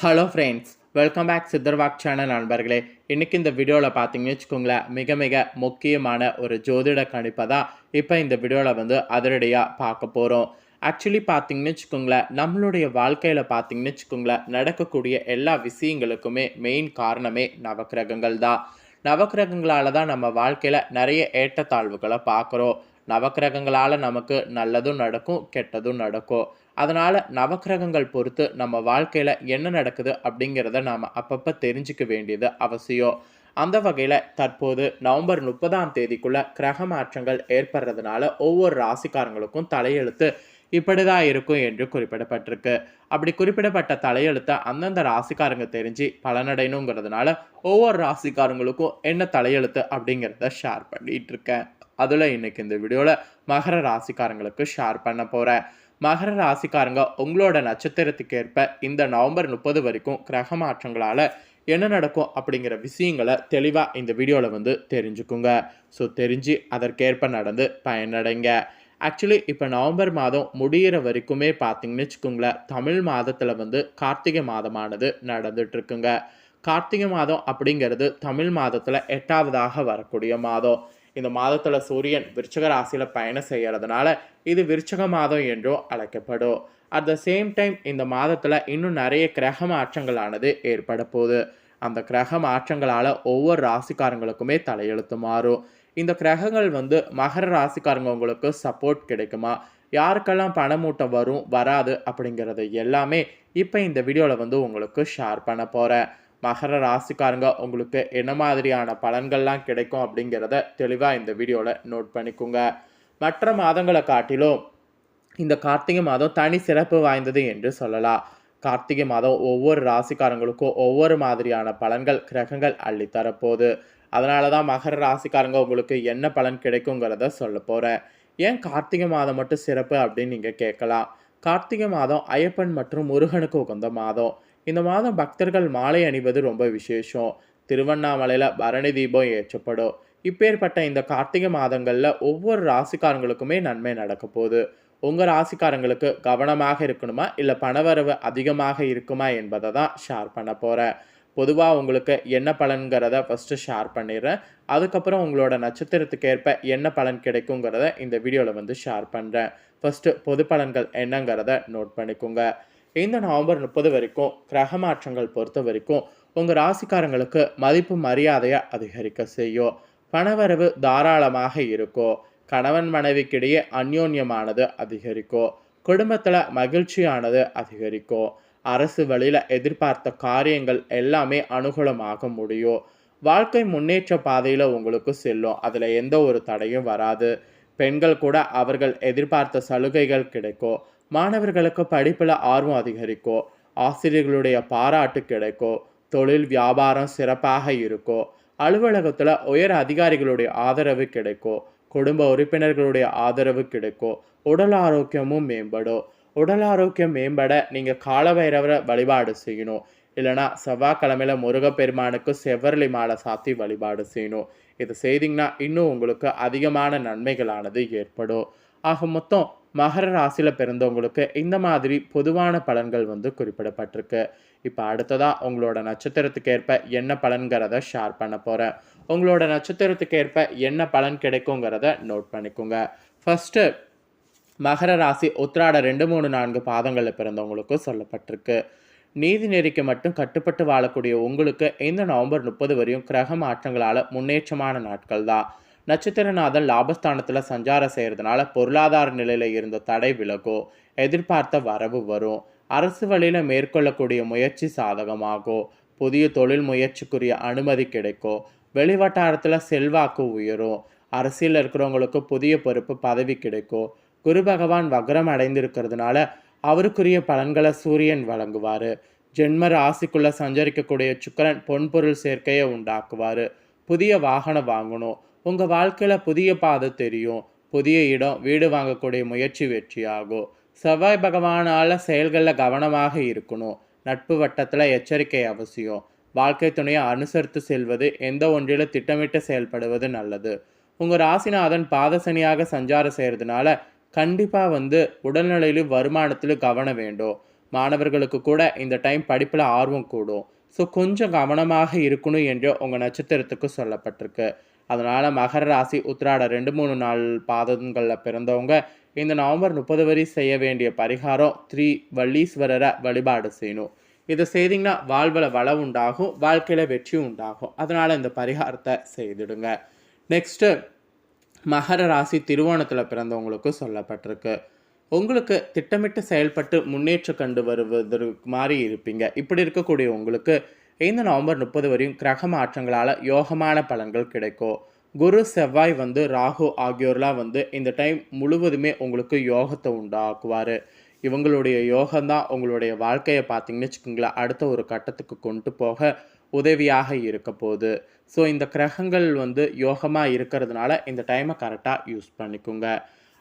Hello friends welcome back சித்தர்வாக் channel நண்பர்களே. இன்றைக்கி இந்த வீடியோவில் பார்த்தீங்கன்னு வச்சுக்கோங்களேன் மிக மிக முக்கியமான ஒரு ஜோதிட கணிப்பை தான் இப்போ இந்த வீடியோவில் வந்து அதிரடியாக பார்க்க போகிறோம் ஆக்சுவலி பார்த்தீங்கன்னு வச்சுக்கோங்களேன் நம்மளுடைய வாழ்க்கையில் பார்த்தீங்கன்னு வச்சுக்கோங்களேன் நடக்கக்கூடிய எல்லா விஷயங்களுக்குமே மெயின் காரணமே நவக்கிரகங்கள் தான். நவக்கிரகங்களால் தான் நம்ம வாழ்க்கையில் நிறைய ஏற்றத்தாழ்வுகளை பார்க்குறோம். நவக்கிரகங்களால் நமக்கு நல்லதும் நடக்கும் கெட்டதும் நடக்கும். அதனால் நவக்கிரகங்கள் பொறுத்து நம்ம வாழ்க்கையில் என்ன நடக்குது அப்படிங்கிறத நாம் அப்பப்போ தெரிஞ்சுக்க வேண்டியது அவசியம். அந்த வகையில் தற்போது நவம்பர் முப்பதாம் தேதிக்குள்ள கிரக மாற்றங்கள் ஏற்படுறதுனால ஒவ்வொரு ராசிக்காரங்களுக்கும் தலையெழுத்து இப்படி தான் இருக்கும் என்று குறிப்பிடப்பட்டிருக்கு. அப்படி குறிப்பிடப்பட்ட தலையெழுத்தை அந்தந்த ராசிக்காரங்க தெரிஞ்சு பலனடையணுங்கிறதுனால ஒவ்வொரு ராசிக்காரங்களுக்கும் என்ன தலையெழுத்து அப்படிங்கிறத ஷேர் பண்ணிட்டு இருக்கேன். அதில் இன்னைக்கு இந்த வீடியோவில் மகர ராசிக்காரங்களுக்கு ஷேர் பண்ண போகிறேன் மகர ராசிக்காரங்க உங்களோட நட்சத்திரத்துக்கு ஏற்ப இந்த நவம்பர் முப்பது வரைக்கும் கிரக மாற்றங்களால் என்ன நடக்கும் அப்படிங்கிற விஷயங்களை தெளிவாக இந்த வீடியோவில் வந்து தெரிஞ்சுக்குங்க. ஸோ தெரிஞ்சு அதற்கேற்ப நடந்து பயனடைங்க. ஆக்சுவலி இப்போ நவம்பர் மாதம் முடியிற வரைக்குமே பார்த்தீங்கன்னு வச்சுக்கோங்களேன் தமிழ் மாதத்தில் வந்து கார்த்திகை மாதமானது நடந்துட்டுருக்குங்க. கார்த்திகை மாதம் அப்படிங்கிறது தமிழ் மாதத்தில் எட்டாவதாக வரக்கூடிய மாதம். இந்த மாதத்தில் சூரியன் விருச்சக ராசியில் பயணம் செய்கிறதுனால இது விருச்சக மாதம் என்றும் அழைக்கப்படும். அட் த சேம் டைம் இந்த மாதத்தில் இன்னும் நிறைய கிரக மாற்றங்களானது ஏற்பட போகுது. அந்த கிரக மாற்றங்களால் ஒவ்வொரு ராசிக்காரங்களுக்குமே தலையெழுத்து மாறும். இந்த கிரகங்கள் வந்து மகர ராசிக்காரங்க உங்களுக்கு சப்போர்ட் கிடைக்குமா? யாருக்கெல்லாம் பணமூட்டம் வரும் வராது அப்படிங்கிறது எல்லாமே இப்போ இந்த வீடியோவில் வந்து உங்களுக்கு ஷேர் பண்ண போகிறேன் மகர ராசிக்காரங்க உங்களுக்கு என்ன மாதிரியான பலன்கள்லாம் கிடைக்கும் அப்படிங்கிறத தெளிவாக இந்த வீடியோவில் நோட் பண்ணிக்கோங்க. மற்ற மாதங்களை காட்டிலும் இந்த கார்த்திகை மாதம் தனி சிறப்பு வாய்ந்தது என்று சொல்லலாம். கார்த்திகை மாதம் ஒவ்வொரு ராசிக்காரங்களுக்கும் ஒவ்வொரு மாதிரியான பலன்கள் கிரகங்கள் அள்ளித்தரப்போகுது. அதனால தான் மகர ராசிக்காரங்க உங்களுக்கு என்ன பலன் கிடைக்குங்கிறத சொல்ல போகிறேன் ஏன் கார்த்திகை மாதம் மட்டும் சிறப்பு அப்படின்னு நீங்கள் கேட்கலாம்? கார்த்திகை மாதம் ஐயப்பன் மற்றும் முருகனுக்கு உகந்த மாதம். இந்த மாதம் பக்தர்கள் மாலை அணிவது ரொம்ப விசேஷம். திருவண்ணாமலையில் பரணி தீபம் ஏற்றப்படும். இப்பேற்பட்ட இந்த கார்த்திகை மாதங்களில் ஒவ்வொரு ராசிக்காரங்களுக்குமே நன்மை நடக்க போகுது. உங்கள் ராசிக்காரங்களுக்கு கவனமாக இருக்கணுமா? இல்லை பணவரவு அதிகமாக இருக்குமா என்பதை தான் ஷேர் பண்ண போகிறேன் பொதுவாக உங்களுக்கு என்ன பலன்கிறத ஃபஸ்ட்டு ஷேர் பண்ணிடுறேன். அதுக்கப்புறம் உங்களோட நட்சத்திரத்துக்கு ஏற்ப என்ன பலன் கிடைக்குங்கிறத இந்த வீடியோவில் வந்து ஷேர் பண்ணுறேன் ஃபஸ்ட்டு பொது பலன்கள் என்னங்கிறத நோட் பண்ணிக்கோங்க. இந்த நவம்பர் முப்பது வரைக்கும் கிரக மாற்றங்கள் பொறுத்த வரைக்கும் உங்கள் ராசிக்காரங்களுக்கு மதிப்பு மரியாதையை அதிகரிக்க செய்யும். பணவரவு தாராளமாக இருக்கும். கணவன் மனைவிக்கிடையே அந்யோன்யமானது அதிகரிக்கும். குடும்பத்தில் மகிழ்ச்சியானது அதிகரிக்கும். அரசு வழியில் எதிர்பார்த்த காரியங்கள் எல்லாமே அனுகூலமாக முடியும். வாழ்க்கை முன்னேற்ற பாதையில் உங்களுக்கு செல்லும். அதில் எந்த ஒரு தடையும் வராது. பெண்கள் கூட அவர்கள் எதிர்பார்த்த சலுகைகள் கிடைக்கும். மாணவர்களுக்கு படிப்பில் ஆர்வம் அதிகரிக்கும் ஆசிரியர்களுடைய பாராட்டு கிடைக்கும் தொழில் வியாபாரம் சிறப்பாக இருக்கும் அலுவலகத்தில் உயர் அதிகாரிகளுடைய ஆதரவு கிடைக்கும் குடும்ப உறுப்பினர்களுடைய ஆதரவு கிடைக்கும் உடல் ஆரோக்கியமும் மேம்படும் உடல் ஆரோக்கியம் மேம்பட நீங்கள் காலபைரவரை வழிபாடு செய்யணும். இல்லைனா செவ்வாய்க்கிழமையில் முருகப்பெருமானுக்கு செவ்வரளி மாலை சாத்தி வழிபாடு செய்யணும். இது செய்திங்கன்னா இன்னும் உங்களுக்கு அதிகமான நன்மைகளானது ஏற்படும். ஆக மொத்தம் மகர ராசியில் பிறந்தவங்களுக்கு இந்த மாதிரி பொதுவான பலன்கள் வந்து குறிப்பிடப்பட்டிருக்கு. இப்போ அடுத்ததாக உங்களோட நட்சத்திரத்துக்கு ஏற்ப என்ன பலன்கிறத ஷேர் பண்ண போகிறேன் உங்களோட நட்சத்திரத்துக்கு ஏற்ப என்ன பலன் கிடைக்குங்கிறத நோட் பண்ணிக்கோங்க. ஃபஸ்ட்டு மகர ராசி உத்திராட ரெண்டு மூணு நான்கு பாதங்களில் பிறந்தவங்களுக்கு சொல்லப்பட்டிருக்கு. நீதி நெறிக்கு மட்டும் கட்டுப்பட்டு வாழக்கூடிய உங்களுக்கு இந்த நவம்பர் முப்பது வரையும் கிரக மாற்றங்களால் முன்னேற்றமான நாட்கள் தான் நட்சத்திரநாதன் லாபஸ்தானத்தில் சஞ்சாரம் செய்கிறதுனால பொருளாதார நிலையில் இருந்த தடை விலகும் எதிர்பார்த்த வரவு வரும். அரசு வழியில் மேற்கொள்ளக்கூடிய முயற்சி சாதகமாகும் புதிய தொழில் முயற்சிக்குரிய அனுமதி கிடைக்கும் வெளிவட்டாரத்தில் செல்வாக்கு உயரும். அரசியலில் இருக்கிறவங்களுக்கு புதிய பொறுப்பு பதவி கிடைக்கும் குரு பகவான் வக்ரம் அடைந்திருக்கிறதுனால அவருக்குரிய பலன்களை சூரியன் வழங்குவார். ஜென்ம ராசிக்குள்ளே சஞ்சரிக்கக்கூடிய சுக்கரன் பொன்பொருள் சேர்க்கையை உண்டாக்குவார். புதிய வாகனம் வாங்கணும். உங்கள் வாழ்க்கையில் புதிய பாதை தெரியும். புதிய இடம் வீடு வாங்கக்கூடிய முயற்சி வெற்றியாகும். செவ்வாய் பகவானால் செயல்களில் கவனமாக இருக்கணும். நட்பு வட்டத்தில் எச்சரிக்கை அவசியம். வாழ்க்கை துணையை அனுசரித்து செல்வது எந்த ஒன்றில் திட்டமிட்டு செயல்படுவது நல்லது. உங்கள் ராசிநாதன் பாதசனியாக சஞ்சாரம் செய்கிறதுனால கண்டிப்பாக வந்து உடல்நிலையிலும் வருமானத்திலும் கவனம் வேண்டும். மாணவர்களுக்கு கூட இந்த டைம் படிப்பில் ஆர்வம் கூடும். ஸோ கொஞ்சம் கவனமாக இருக்கணும் என்று உங்கள் நட்சத்திரத்துக்கு சொல்லப்பட்டிருக்கு. அதனால் மகர ராசி உத்திராட ரெண்டு மூணு நாள் பாதங்களில் பிறந்தவங்க இந்த நவம்பர் முப்பது வரை செய்ய வேண்டிய பரிகாரம் த்ரீ வள்ளீஸ்வரரை வழிபாடு செய்யணும். இதை செய்தீங்கன்னா வாழ்வில் வளம் உண்டாகும் வாழ்க்கையில் வெற்றி உண்டாகும். அதனால் இந்த பரிகாரத்தை செய்துடுங்க. நெக்ஸ்ட்டு மகர ராசி திருவோணத்தில் பிறந்தவங்களுக்கு சொல்லப்பட்டிருக்கு. உங்களுக்கு திட்டமிட்டு செயல்பட்டு முன்னேற்றம் கண்டு வருவதற்கு மாதிரி இருப்பீங்க. இப்படி இருக்கக்கூடிய உங்களுக்கு இந்த நவம்பர் முப்பது வரையும் கிரக மாற்றங்களால் யோகமான பலன்கள் கிடைக்கும். குரு செவ்வாய் வந்து ராகு ஆகியோர்லாம் வந்து இந்த டைம் முழுவதுமே உங்களுக்கு யோகத்தை உண்டாக்குவார். இவங்களுடைய யோகம்தான் உங்களுடைய வாழ்க்கையை பார்த்தீங்கன்னு வச்சுக்கோங்களேன் அடுத்த ஒரு கட்டத்துக்கு கொண்டு போக உதவியாக இருக்க போகுது. ஸோ இந்த கிரகங்கள் வந்து யோகமாக இருக்கிறதுனால இந்த டைமை கரெக்டாக யூஸ் பண்ணிக்கோங்க.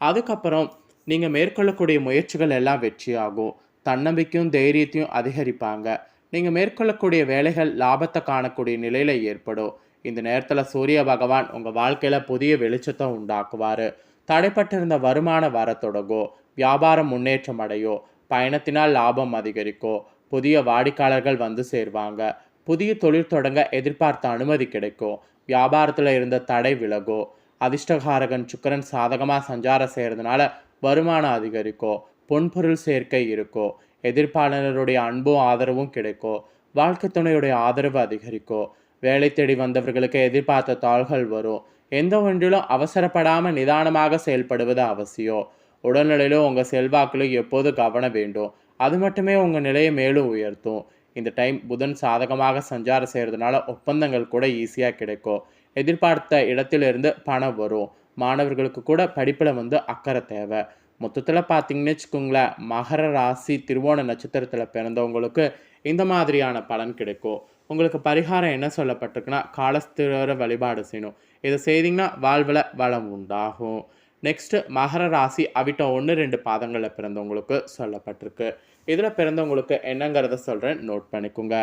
அதுக்கப்புறம் நீங்கள் மேற்கொள்ளக்கூடிய முயற்சிகள் எல்லாம் வெற்றியாகும். தன்னம்பிக்கையும் தைரியத்தையும் அதிகரிப்பாங்க. நீங்கள் மேற்கொள்ளக்கூடிய வேலைகள் லாபத்தை காணக்கூடிய நிலையில் ஏற்படும். இந்த நேரத்தில் சூரிய பகவான் உங்கள் வாழ்க்கையில் புதிய வெளிச்சத்தை உண்டாக்குவார். தடைப்பட்டிருந்த வருமானம் வர தொடங்கோ வியாபாரம் முன்னேற்றம் அடையோ பயணத்தினால் லாபம் அதிகரிக்கோ புதிய வாடிக்கையாளர்கள் வந்து சேர்வாங்க. புதிய தொழில் தொடங்க எதிர்பார்த்த அனுமதி கிடைக்கும் வியாபாரத்தில் இருந்த தடை விலகோ அதிர்ஷ்டகாரகன் சுக்கரன் சாதகமாக சஞ்சாரம் செய்கிறதுனால வருமானம் அதிகரிக்கும் பொன்பொருள் சேர்க்கை இருக்கும் எதிர்ப்பாளருடைய அன்பும் ஆதரவும் கிடைக்கும் வாழ்க்கை துணையுடைய ஆதரவு அதிகரிக்கும் வேலை தேடி வந்தவர்களுக்கு எதிர்பார்த்த தாள்கள் வரும். எந்த ஒன்றிலும் அவசரப்படாமல் நிதானமாக செயல்படுவது அவசியம் உடல்நிலையிலும் உங்கள் செல்வாக்கிலும் எப்போது கவனம் வேண்டும்? அது மட்டுமே உங்கள் நிலையை மேலும் உயர்த்தும். இந்த டைம் புதன் சாதகமாக சஞ்சாரம் செய்கிறதுனால ஒப்பந்தங்கள் கூட ஈஸியாக கிடைக்கும் எதிர்பார்த்த இடத்திலிருந்து பணம் வரும். மாணவர்களுக்கு கூட படிப்பில் வந்து அக்கறை தேவை. மொத்தத்தில் பார்த்தீங்கன்னு வச்சுக்கோங்களேன் மகர ராசி திருவோண நட்சத்திரத்தில் பிறந்தவங்களுக்கு இந்த மாதிரியான பலன் கிடைக்கும். உங்களுக்கு பரிகாரம் என்ன சொல்லப்பட்டிருக்குன்னா காலஸ்திர வழிபாடு செய்யணும். இதை செய்தீங்கன்னா வாழ்வில் வளம் உண்டாகும். நெக்ஸ்ட்டு மகர ராசி அவிட்ட ஒன்று ரெண்டு பாதங்களில் பிறந்தவங்களுக்கு சொல்லப்பட்டிருக்கு. இதில் பிறந்தவங்களுக்கு என்னங்கிறத சொல்கிறேன் நோட் பண்ணிக்கோங்க.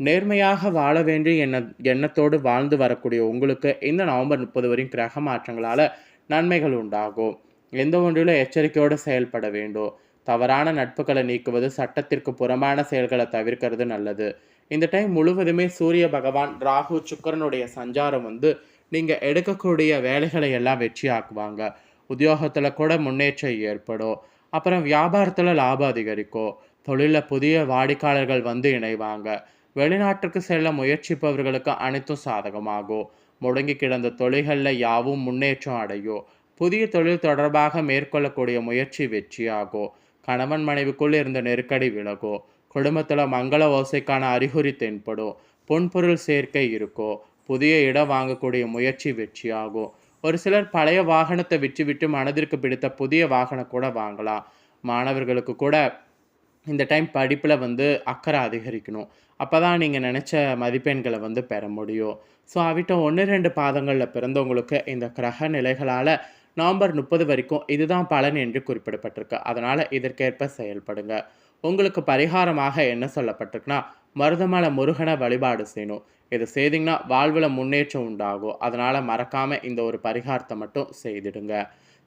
நேர்மையாக வாழ வேண்டிய எண்ண எண்ணத்தோடு வாழ்ந்து வரக்கூடிய உங்களுக்கு இந்த நவம்பர் முப்பது வரையும் கிரக மாற்றங்களால் நன்மைகள் உண்டாகும். எந்த ஒன்றிலும் எச்சரிக்கையோடு செயல்பட வேண்டும். தவறான நட்புகளை நீக்குவது சட்டத்திற்கு புறம்பான செயல்களை தவிர்க்கிறது நல்லது. இந்த டைம் முழுவதுமே சூரிய பகவான் ராகு சுக்கரனுடைய சஞ்சாரம் வந்து நீங்கள் எடுக்கக்கூடிய வேலைகளை எல்லாம் வெற்றியாக்குவாங்க. உத்தியோகத்தில் கூட முன்னேற்றம் ஏற்படும். அப்புறம் வியாபாரத்தில் லாபம் அதிகரிக்கும். தொழிலில் புதிய வாடிக்கையாளர்கள் வந்து இணைவாங்க. வெளிநாட்டுக்கு செல்ல முயற்சிப்பவர்களுக்கு அனைத்தும் சாதகமாகும். முடங்கி கிடந்த தொழில்களில் யாவும் முன்னேற்றம் அடையும். புதிய தொழில் தொடர்பாக மேற்கொள்ளக்கூடிய முயற்சி வெற்றியாகும் கணவன் மனைவிக்குள் இருந்த நெருக்கடி விலகும் குடும்பத்தில் மங்கள ஓசைக்கான அறிகுறி தென்படும் பொன்பொருள் சேர்க்கை இருக்கும் புதிய இடம் வாங்கக்கூடிய முயற்சி வெற்றியாகும் ஒரு சிலர் பழைய வாகனத்தை விற்றுவிட்டு மனதிற்கு பிடித்த புதிய வாகனம் கூட வாங்கலாம். மாணவர்களுக்கு கூட இந்த டைம் படிப்பில் வந்து அக்கறை அதிகரிக்கணும். அப்போ தான் நீங்கள் நினச்ச மதிப்பெண்களை வந்து பெற முடியும். ஸோ அவிட்ட ஒன்று ரெண்டு பாதங்களில் பிறந்தவங்களுக்கு இந்த கிரக நிலைகளால் நவம்பர் முப்பது வரைக்கும் இதுதான் பலன் என்று குறிப்பிடப்பட்டிருக்கு. அதனால் இதற்கேற்ப செயல்படுங்க. உங்களுக்கு பரிகாரமாக என்ன சொல்லப்பட்டிருக்குன்னா மருதமலை முருகனை வழிபாடு செய்யணும். இதை செய்திங்கன்னா வாழ்வில் முன்னேற்றம் உண்டாகும். அதனால் மறக்காமல் இந்த ஒரு பரிகாரத்தை மட்டும் செய்திடுங்க.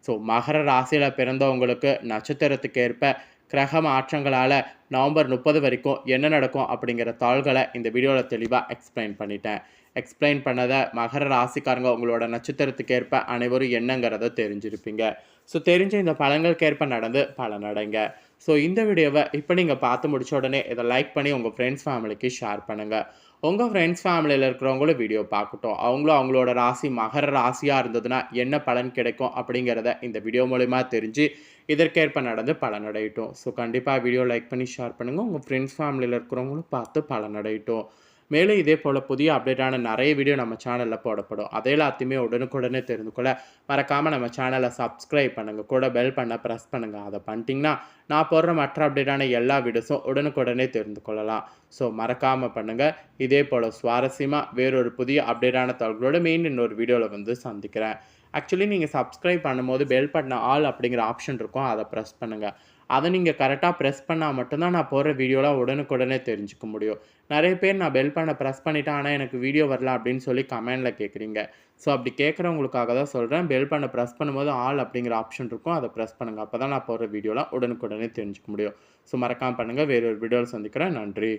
ஸோ மகர ராசியில் பிறந்தவங்களுக்கு நட்சத்திரத்துக்கு ஏற்ப கிரக மாற்றங்களால் நவம்பர் முப்பது வரைக்கும் என்ன நடக்கும் அப்படிங்கிற தாள்களை இந்த வீடியோவில் தெளிவாக எக்ஸ்பிளைன் பண்ணிட்டேன். எக்ஸ்பிளைன் பண்ணதை மகர ராசிக்காரங்க உங்களோட நட்சத்திரத்துக்கு ஏற்ப அனைவரும் என்னங்கிறத தெரிஞ்சிருப்பீங்க. ஸோ தெரிஞ்ச இந்த பழங்களுக்கேற்ப நடந்து பலனடைங்க ஸோ இந்த வீடியோவை இப்போ நீங்கள் பார்த்து முடிச்ச உடனே இதை லைக் பண்ணி உங்கள் ஃப்ரெண்ட்ஸ் ஃபேமிலிக்கு ஷேர் பண்ணுங்கள் உங்கள் ஃப்ரெண்ட்ஸ் ஃபேமிலியில் இருக்கிறவங்களும் வீடியோ பார்க்கட்டும். அவங்களும் அவங்களோட ராசி மகர ராசியாக இருந்ததுன்னா என்ன பலன் கிடைக்கும் அப்படிங்கிறத இந்த வீடியோ மூலிமா தெரிஞ்சு இதற்கேற்ப நடந்து பலனடையட்டும். ஸோ கண்டிப்பாக வீடியோ லைக் பண்ணி ஷேர் பண்ணுங்கள் உங்கள் ஃப்ரெண்ட்ஸ் ஃபேமிலியில் இருக்கிறவங்களும் பார்த்து பலனடையட்டும். மேலும் இதே போல் புதிய அப்டேட்டான நிறைய வீடியோ நம்ம சேனலில் போடப்படும். அதை எல்லாத்தையுமே உடனுக்குடனே தெரிந்து கொள்ள மறக்காமல் நம்ம சேனலை சப்ஸ்கிரைப் பண்ணுங்கள் கூட பெல் பண்ண ப்ரெஸ் பண்ணுங்கள் அதை பண்ணிட்டீங்கன்னா நான் போடுற மற்ற அப்டேட்டான எல்லா வீடியோஸும் உடனுக்குடனே தெரிந்து கொள்ளலாம். ஸோ மறக்காமல் பண்ணுங்கள் இதே போல் சுவாரஸ்யமாக வேறொரு புதிய அப்டேட்டான தகவலோடு மெயின் இன்னொரு வீடியோவில் வந்து சந்திக்கிறேன். ஆக்சுவலி நீங்கள் சப்ஸ்கிரைப் பண்ணும்போது பெல் பண்ண ஆல் அப்படிங்கிற ஆப்ஷன் இருக்கும். அதை ப்ரெஸ் பண்ணுங்கள் அதை நீங்கள் கரெக்டாக ப்ரெஸ் பண்ணால் மட்டும்தான் நான் போடுற வீடியோலாம் உடனுக்குடனே தெரிஞ்சுக்க முடியும். நிறைய பேர் நான் பெல் பண்ண ப்ரெஸ் பண்ணிட்டேன் ஆனால் எனக்கு வீடியோ வரல அப்படின்னு சொல்லி கமெண்டில் கேட்குறீங்க ஸோ அப்படி கேட்குறவங்களுக்காக தான் சொல்கிறேன் பெல் பண்ண ப்ரெஸ் பண்ணும்போது ஆல் அப்படிங்கிற ஆப்ஷன் இருக்கும். அதை ப்ரெஸ் பண்ணுங்கள் அப்போ தான் நான் போடுற வீடியோலாம் உடனுக்குடனே தெரிஞ்சுக்க முடியும். ஸோ மறக்காமல் பண்ணுங்கள் வேறொரு வீடியோவில் சந்திக்கிறேன். நன்றி.